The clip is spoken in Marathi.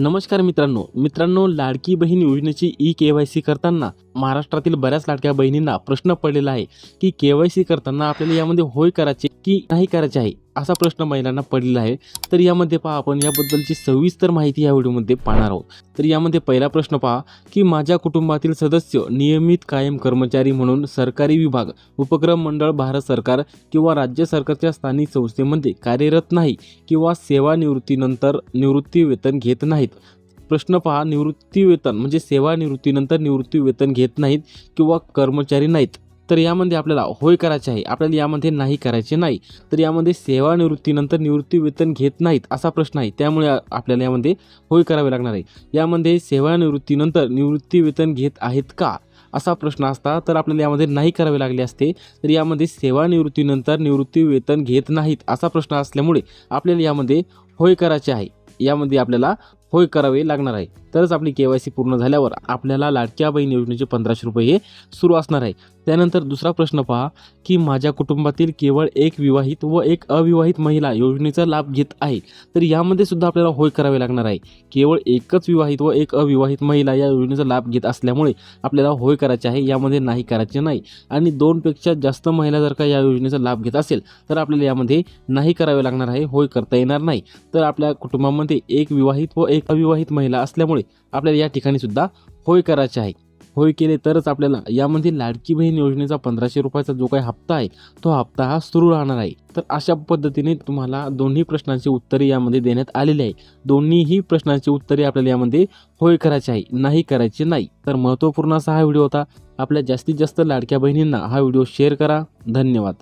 नमस्कार मित्रांनो. मित्रांनो लाडकी बहीण योजनेची ई के वाय सी करताना महाराष्ट्रातील बऱ्याच लाडक्या बहिणींना प्रश्न पडलेला आहे की के वाय सी करताना आपल्याला यामध्ये होय करायचे की नाही करायचे आहे? असा प्रश्न महिलांना पडलेला आहे. तर यामध्ये पहा आपण याबद्दलची सविस्तर माहिती या व्हिडिओमध्ये पाहणार आहोत. तर यामध्ये पहिला प्रश्न पहा की माझ्या कुटुंबातील सदस्य नियमित कायम कर्मचारी म्हणून सरकारी विभाग उपक्रम मंडळ भारत सरकार किंवा राज्य सरकारच्या स्थानिक संस्थेमध्ये कार्यरत नाही किंवा सेवानिवृत्तीनंतर निवृत्ती वेतन घेत नाहीत. प्रश्न पहा निवृत्ती वेतन म्हणजे सेवानिवृत्तीनंतर निवृत्ती वेतन घेत नाहीत किंवा कर्मचारी नाहीत. तर यामध्ये आपल्याला होय करायचे आहे. आपल्याला यामध्ये नाही करायचे नाही. तर यामध्ये सेवानिवृत्तीनंतर निवृत्ती वेतन घेत नाहीत असा प्रश्न आहे. त्यामुळे आपल्याला यामध्ये होय करावे लागणार आहे. यामध्ये सेवानिवृत्तीनंतर निवृत्ती वेतन घेत आहेत का असा प्रश्न असता तर आपल्याला यामध्ये नाही करावे लागले असते. तर यामध्ये सेवानिवृत्तीनंतर निवृत्ती वेतन घेत नाहीत असा प्रश्न असल्यामुळे आपल्याला यामध्ये होय करायचे आहे. यामध्ये आपल्याला होय करावे लागणार आहे. तरच आपली के वाय सी पूर्ण झाल्यावर आपल्याला लाडक्या बहीण योजनेचे पंधराशे रुपये हे सुरू असणार आहे. त्यानंतर दुसरा प्रश्न पहा की माझ्या कुटुंबातील केवळ एक विवाहित व एक अविवाहित महिला योजनेचा लाभ घेत आहे तर यामध्ये सुद्धा आपल्याला होय करावे लागणार आहे. केवळ एकच विवाहित व एक अविवाहित महिला या योजनेचा लाभ घेत असल्यामुळे आपल्याला होय करायचे आहे यामध्ये नाही करायचे नाही. आणि दोनपेक्षा जास्त महिला जर का या योजनेचा लाभ घेत असेल तर आपल्याला यामध्ये नाही करावे लागणार आहे होय करता येणार नाही. तर आपल्या कुटुंबामध्ये एक विवाहित व एक अविवाहित महिला असल्यामुळे आपल्याला या ठिकाणी सुद्धा होय करायचे आहे. होय केले तरच आपल्याला यामध्ये लाडकी बहीण योजनेचा पंधराशे रुपयाचा जो काही हप्ता आहे तो हप्ता हा सुरू राहणार आहे. तर अशा पद्धतीने तुम्हाला दोन्ही प्रश्नांची उत्तरे यामध्ये देण्यात आलेली आहे. दोन्हीही प्रश्नांची उत्तरे आपल्याला यामध्ये होय करायची आहे नाही करायचे नाही. तर महत्त्वपूर्ण असा हा व्हिडिओ होता. आपल्या जास्तीत जास्त लाडक्या बहिणींना हा व्हिडिओ शेअर करा. धन्यवाद.